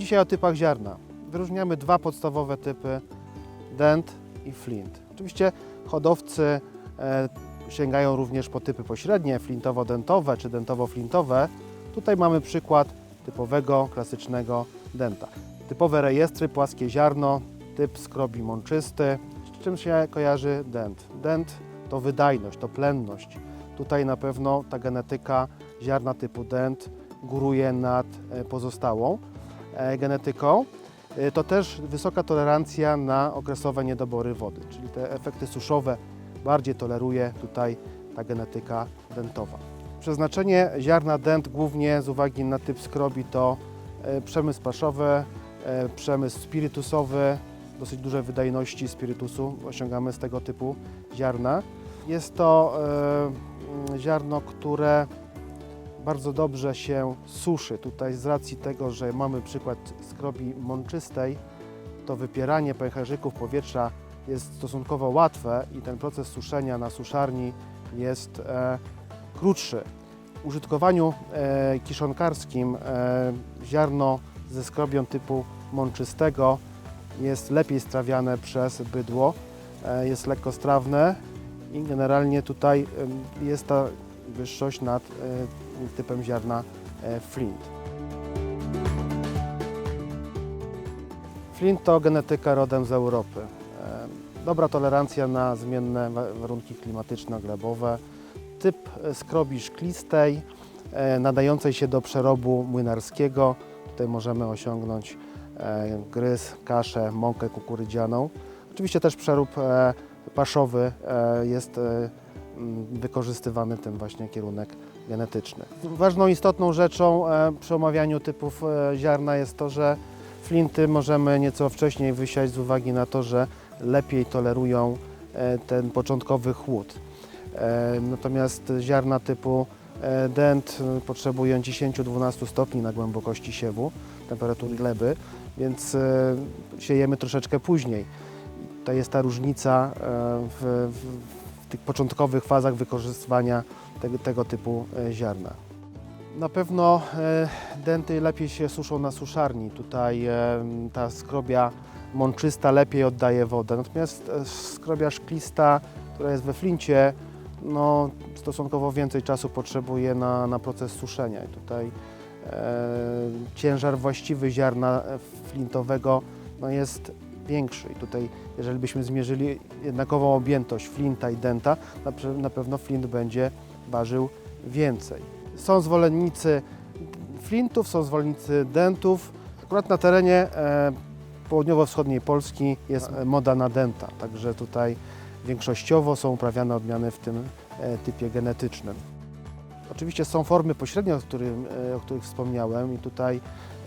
Dzisiaj o typach ziarna. Wyróżniamy dwa podstawowe typy, dent i flint. Oczywiście hodowcy e, sięgają również po typy pośrednie, flintowo-dentowe czy dentowo-flintowe. Tutaj mamy przykład typowego, klasycznego denta. Typowe rejestry, płaskie ziarno, typ skrobi mączysty. Z czym się kojarzy dent? Dent to wydajność, to plenność. Tutaj na pewno ta genetyka ziarna typu dent góruje nad e, pozostałą genetyką. E, To też wysoka tolerancja na okresowe niedobory wody, czyli te efekty suszowe bardziej toleruje tutaj ta genetyka dentowa. Przeznaczenie ziarna dent głównie z uwagi na typ skrobi to e, przemysł paszowy, e, przemysł spirytusowy, dosyć duże wydajności spirytusu osiągamy z tego typu ziarna. Jest to e, ziarno, które bardzo dobrze się suszy. Tutaj z racji tego, że mamy przykład skrobi mączystej, to wypieranie pęcherzyków powietrza jest stosunkowo łatwe i ten proces suszenia na suszarni jest e, krótszy. W użytkowaniu e, kiszonkarskim e, ziarno ze skrobią typu mączystego jest lepiej strawiane przez bydło, e, jest lekkostrawne i generalnie tutaj em, jest ta wyższość nad e, typem ziarna e, flint. Flint to genetyka rodem z Europy. E, Dobra tolerancja na zmienne wa- warunki klimatyczno-glebowe. Typ e, skrobi szklistej, nadającej się do przerobu młynarskiego. Tutaj możemy osiągnąć gryz, kaszę, mąkę kukurydzianą. Oczywiście też przerób paszowy jest wykorzystywany ten właśnie kierunek Ważną, istotną rzeczą e, przy omawianiu typów e, ziarna jest to, że flinty możemy nieco wcześniej wysiać z uwagi na to, że lepiej tolerują e, ten początkowy chłód. Natomiast ziarna typu dent potrzebują 10-12 stopni na głębokości siewu, temperatury gleby, więc siejemy troszeczkę później. To jest ta różnica w, w tych początkowych fazach wykorzystywania tego, tego typu e, ziarna. Na pewno e, denty lepiej się suszą na suszarni. Tutaj e, ta skrobia mączysta lepiej oddaje wodę. Natomiast skrobia szklista, która jest we flincie, no, stosunkowo więcej czasu potrzebuje na, na proces suszenia. I tutaj e, ciężar właściwy ziarna flintowego no, jest większy. I tutaj, jeżeli byśmy zmierzyli jednakową objętość flinta i denta, na, pe- na pewno flint będzie ważył więcej. Są zwolennicy flintów, są zwolennicy dentów. Akurat na terenie e, południowo-wschodniej Polski jest e, moda na denta, także tutaj większościowo są uprawiane odmiany w tym e, typie genetycznym. Oczywiście są formy pośrednie, o, e, o których wspomniałem i tutaj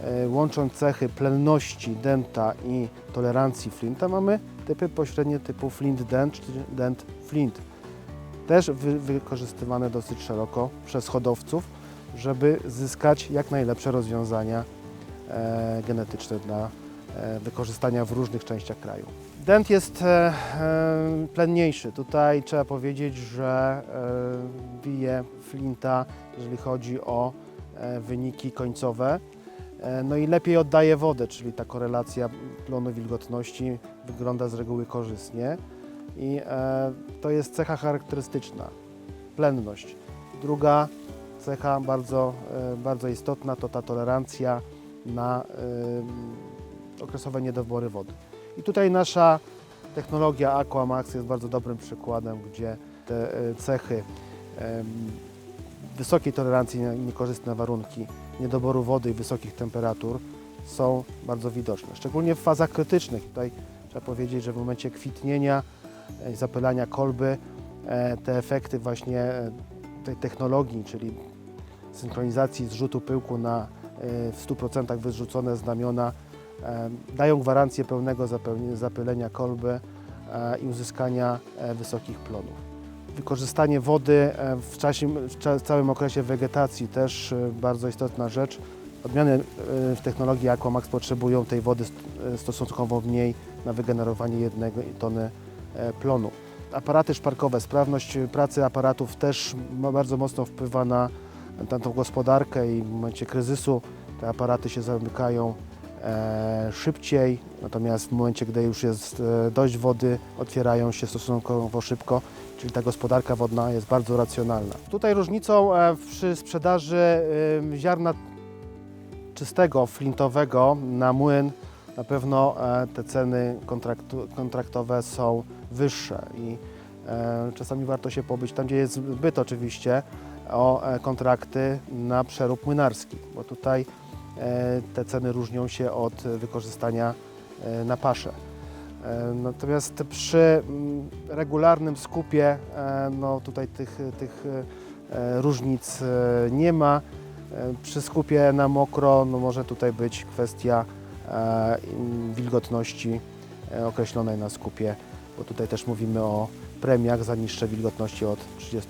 e, łącząc cechy plenności denta i tolerancji flinta mamy typy pośrednie typu flint dent czy dent flint. Też wy, wykorzystywane dosyć szeroko przez hodowców, żeby zyskać jak najlepsze rozwiązania e, genetyczne dla wykorzystania w różnych częściach kraju. Dent jest e, e, plenniejszy. Tutaj trzeba powiedzieć, że e, bije flinta, jeżeli chodzi o e, wyniki końcowe. E, No i lepiej oddaje wodę, czyli ta korelacja plonu wilgotności wygląda z reguły korzystnie. I e, to jest cecha charakterystyczna, plenność. Druga cecha bardzo, e, bardzo istotna to ta tolerancja na e, okresowe niedobory wody. I tutaj nasza technologia Aquamax jest bardzo dobrym przykładem, gdzie te e, cechy wysokiej tolerancji na niekorzystne warunki, niedoboru wody i wysokich temperatur są bardzo widoczne, szczególnie w fazach krytycznych. Tutaj trzeba powiedzieć, że w momencie kwitnienia e, i zapylania kolby e, te efekty właśnie e, tej technologii, czyli synchronizacji zrzutu pyłku na e, w 100% wyrzucone znamiona e, dają gwarancję pełnego zapylenia kolby e, i uzyskania e, wysokich plonów. Wykorzystanie wody e, w, czasie, w całym okresie wegetacji też bardzo istotna rzecz. Odmiany w technologii Aquamax potrzebują tej wody st- stosunkowo mniej na wygenerowanie jednej tony plonu. Aparaty szparkowe, sprawność pracy aparatów też bardzo mocno wpływa na, tą gospodarkę i w momencie kryzysu te aparaty się zamykają szybciej, natomiast w momencie, gdy już jest e, dość wody, otwierają się stosunkowo szybko, czyli ta gospodarka wodna jest bardzo racjonalna. Tutaj różnicą e, przy sprzedaży e, ziarna czystego, flintowego na młyn na pewno e, te ceny kontraktowe są wyższe i e, czasami warto się pobyć tam, gdzie jest byt oczywiście, o e, kontrakty na przerób młynarski, bo tutaj e, te ceny różnią się od wykorzystania e, na paszę. E, Natomiast przy mm, regularnym skupie e, no tutaj tych, tych e, różnic e, nie ma. E, Przy skupie na mokro no może tutaj być kwestia e, wilgotności e, określonej na skupie, bo tutaj też mówimy o premiach za niższe wilgotności od 30%.